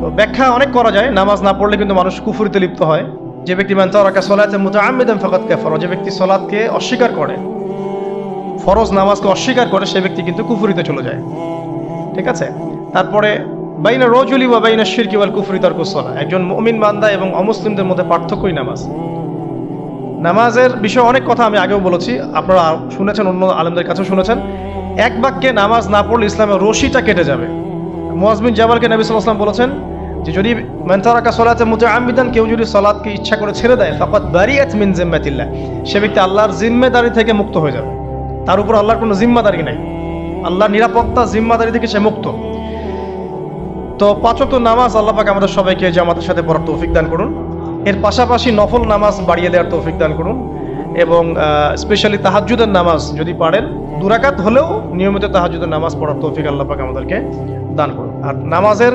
তো ব্যাখ্যা অনেক করা যায়, নামাজ না পড়লে কিন্তু মানুষ কুফুরিতে লিপ্ত হয়। যে ব্যক্তি মান তারাকা সলাতে মুতাআম্মিদান ফাকাত কাফারা, যে ব্যক্তি সলাতকে অস্বীকার করে, ফরজ নামাজকে অস্বীকার করে, সে ব্যক্তি কিন্তু কুফুরিতে চলে যায়। ঠিক আছে? তারপরে, বাইনা রজুলি বা বাইনা শিরকি ওয়াল কুফরি তার কুসলা একজন মুমিন বান্দা এবং অমুসলিমদের মধ্যে পার্থক্যই নামাজ। নামাজের বিষয়ে অনেক কথা আমি আগেও বলেছি, আপনারা শুনেছেন, অন্য আলেমদের কাছেও শুনেছেন। এক বাক্যে নামাজ না পড়লে ইসলামের রশিটা কেটে যাবে। মোয়াজমিন জামালকে নবী সাল্লাম বলেছেন যে যদি মেন্তারাকা সলাতে মুজা আমিদান কেউ যদি সলাদকে ইচ্ছা করে ছেড়ে দেয় ফকত বারিয়াত মিন জিম্মাতিল্লাহ, সে ব্যক্তি আল্লাহর জিম্মেদারি থেকে মুক্ত হয়ে যাবে। তার উপর আল্লাহর কোনো জিম্মাদারি নাই। আল্লাহর নিরাপত্তা জিম্মাদারি থেকে সে মুক্ত। তো পাঁচত নামাজ আল্লাহ পাক আমাদের সবাইকে জামাতের সাথে পড়ার তৌফিক দান করুন। এর পাশাপাশি নফল নামাজ বাড়িয়ে দেওয়ার তৌফিক দান করুন এবং স্পেশালি তাহাজুদের নামাজ যদি পারেন, দুরাকাত হলেও নিয়মিত তাহাজ্জুদের নামাজ পড়ার তৌফিক আল্লাহ পাক আমাদেরকে দান করুন। আর নামাজের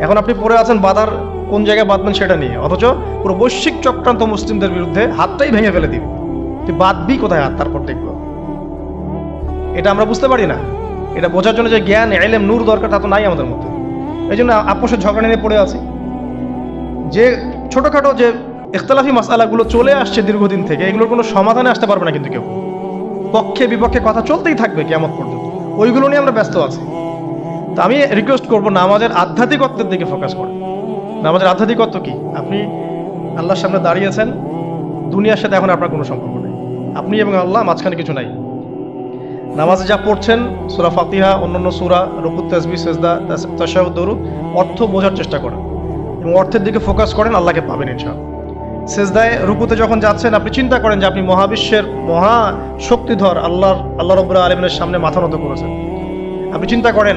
এখন আপনি পড়ে আছেন বাঁধার কোন জায়গায় বাঁধবেন সেটা নিয়ে। অথচ পুরো বৈশ্বিক চক্রান্ত মুসলিমদের বিরুদ্ধে হাতটাই ভেঙে ফেলে দিন তুই বাঁধবি কোথায় হাত? তারপর দেখব। এটা আমরা বুঝতে পারি না। এটা বোঝার জন্য যে জ্ঞান, এলেম, নূর দরকার তা তো নাই আমাদের মধ্যে। এই জন্য আপোষের ঝগড়া নিয়ে পড়ে আছি। যে ছোটোখাটো যে ইখতলাফি মশালাগুলো চলে আসছে দীর্ঘদিন থেকে, এগুলোর কোনো সমাধানে আসতে পারবে না কিন্তু কেউ। পক্ষে বিপক্ষে কথা চলতেই থাকবে কেমন পর্যন্ত। ওইগুলো নিয়ে আমরা ব্যস্ত আছি। তো আমি রিকোয়েস্ট করব নামাজের আধ্যাত্মিকত্বের দিকে ফোকাস করে। নামাজের আধ্যাত্মিকত্ব কি? আপনি আল্লাহর সামনে দাঁড়িয়েছেন দুনিয়ার সাথে এখন আপনার কোনো সম্পর্ক নেই। আপনি এবং আল্লাহ মাঝখানে কিছু নাই। নামাজে যা পড়ছেন, সুরা ফাতিহা, অন্যান্য সুরা, রকুত তাসবি সেজদা তাশাহুদ, দরুদ, অর্থ বোঝার চেষ্টা করেন। এবং অর্থের দিকে ফোকাস করেন, আল্লাহকে পাবেন ইনশাআল্লাহ। সেজদায়, রুকুতে যখন যাচ্ছেন, আপনি চিন্তা করেন যে আপনি মহাবিশ্বের মহা শক্তিধর, আল্লাহর, আল্লাহ রব্বুল আলমিনের সামনে মাথা নত করেছেন। আপনি চিন্তা করেন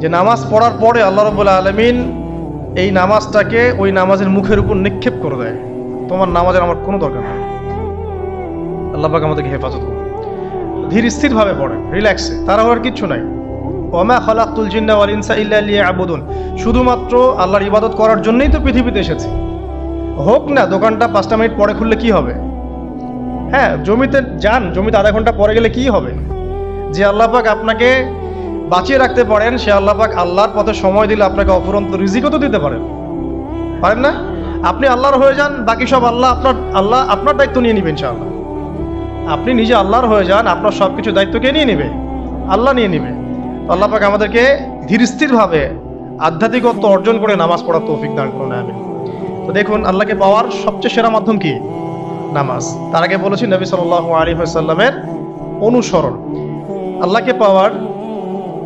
যে নামাজ পড়ার পরে আল্লাহ রবুল্লাহ আলমিন এই নামাজটাকে ওই নামাজের মুখের উপর নিক্ষেপ করে দেয়। তোমার নামাজের আমার কোনো দরকার নেই। আল্লাহ পাক আমাদেরকে হেফাজত করুন। ধীর স্থিরভাবে পড়ে রিল্যাক্সে তারা হওয়ার কিচ্ছু নাই। ওমা খলাকুল জিন্না ওয়াল ইনসা ইল্লা লিয়াবুদুন। শুধুমাত্র আল্লাহর ইবাদত করার জন্যই তো পৃথিবীতে এসেছি। হোক না, দোকানটা পাঁচটা মিনিট পরে খুললে কি হবে? হ্যাঁ জমিতে যান, জমিতে আধা ঘণ্টা পরে গেলে কি হবে? যে আল্লাহ পাক আপনাকে বাঁচিয়ে রাখতে পারেন, সে আল্লাহ পাক আল্লাহর পথে সময় দিলে আপনাকে অফুরন্ত রিজিকও তো দিতে পারেন। পারেন না? আপনি আল্লাহর হয়ে যান, বাকি সব আল্লাহ আপনার আল্লাহ আপনার দায়িত্ব নিয়ে নেবেন ইনশাআল্লাহ। আপনি নিজে আল্লাহর হয়ে যান, আপনার সব কিছু দায়িত্ব কে নিয়ে নেবে? আল্লাহ নিয়ে নেবে। আল্লাহ পাক আমাদেরকে ধীর স্থিরভাবে আধ্যাত্মিকত্ব অর্জন করে নামাজ পড়ার তৌফিক দান করুন আমি তো দেখুন, আল্লাহকে পাওয়ার সবচেয়ে সেরা মাধ্যম কি? নামাজ। তার আগে বলেছি নবী সাল আলী সাল্লামের অনুসরণ। আল্লাহকে পাওয়ার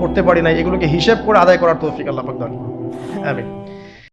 পড়তে পারি নাই এগুলোকে হিসেব করে আদায় করার তৌফিক আল্লাহ পাক দান আমিন।